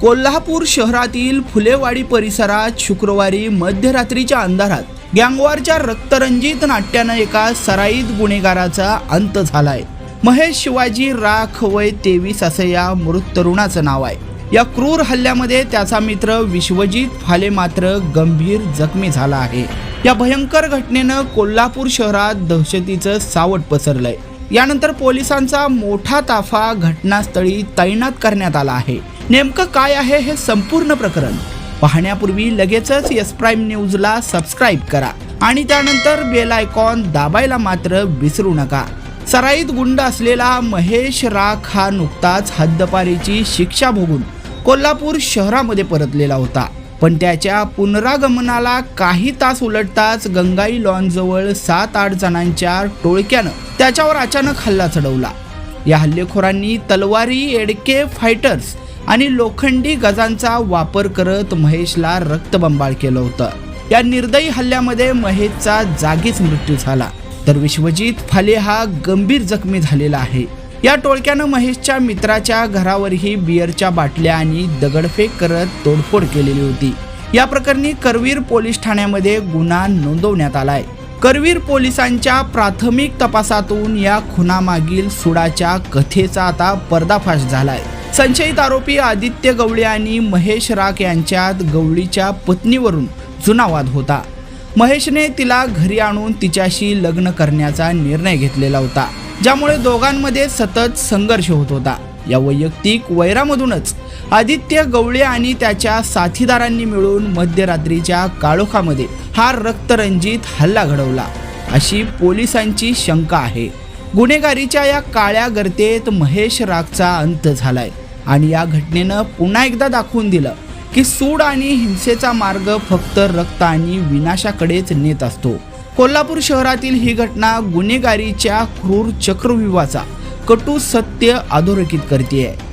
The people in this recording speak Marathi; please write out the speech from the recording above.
कोल्हापूर शहरातील फुलेवाडी परिसरात शुक्रवारी मध्यरात्रीच्या अंधारात गँगवारच्या रक्तरंजित नाट्यानं एका सराईत गुन्हेगाराचा अंत झालाय. महेश शिवाजी राख वय तेवीस असं या मृत तरुणाचं नाव आहे. या क्रूर हल्ल्यामध्ये त्याचा मित्र विश्वजित फाले मात्र गंभीर जखमी झाला आहे. या भयंकर घटनेनं कोल्हापूर शहरात दहशतीचं सावट पसरलंय. यानंतर पोलिसांचा मोठा ताफा घटनास्थळी तैनात करण्यात आला आहे. नेमकं काय आहे हे संपूर्ण प्रकरण? पाहण्यापूर्वी लगेचच यस प्राईम न्यूजला सबस्क्राईब करा आणि त्यानंतर बेल आयकॉन दाबायला मात्र विसरू नका. सराईत गुंड असलेला महेश राख हा नुकताच हद्दपारीची शिक्षा भोगून कोल्हापूर शहरामध्ये परतलेला होता. पण त्याच्या पुनरागमनाला काही तास उलटताच गंगाई लॉनजवळ सात आठ जणांच्या टोळक्यानं त्याच्यावर अचानक हल्ला चढवला. या हल्लेखोरांनी तलवारी एडके फायटर्स आणि लोखंडी गजांचा वापर करत महेशला रक्तबंबाळ केलं होतं. या निर्दयी हल्ल्यामध्ये महेशचा जागीच मृत्यू झाला. तर विश्वजित फाले हा गंभीर जखमी झालेला आहे. या टोळक्यानं महेशच्या मित्राच्या घरावरही बिअरच्या बाटल्या आणि दगडफेक करत तोडफोड केलेली होती. या प्रकरणी करवीर पोलीस ठाण्यामध्ये गुन्हा नोंदवण्यात आलाय. करवीर पोलिसांच्या प्राथमिक तपासातून या खुनामागील सुडाच्या कथेचा आता पर्दाफाश झालाय. संशयित आरोपी आदित्य गवळी आणि महेश राख यांच्यात गवळीच्या पत्नीवरून जुना वाद होता. महेशने तिला घरी आणून तिच्याशी लग्न करण्याचा निर्णय घेतलेला होता ज्यामुळे दोघांमध्ये सतत संघर्ष होत होता. या वैयक्तिक वैरामधूनच आदित्य गवळे आणि त्याच्या साथीदारांनी मिळून मध्यरात्रीच्या काळोखामध्ये हा रक्तरंजित हल्ला घडवला. अशी पोलिसांची शंका आहे. गुन्हेगारीच्या या काळ्या गर्तेत महेश रागचा अंत झालाय. आणि या घटनेनं पुन्हा एकदा दाखवून दिलं की सूड आणि हिंसेचा मार्ग फक्त रक्त आणि विनाशाकडेच नेत असतो. कोल्हापूर शहरातील ही घटना गुन्हेगारीच्या क्रूर चक्रव्यूहाचा कटू सत्य अधोरेखित करते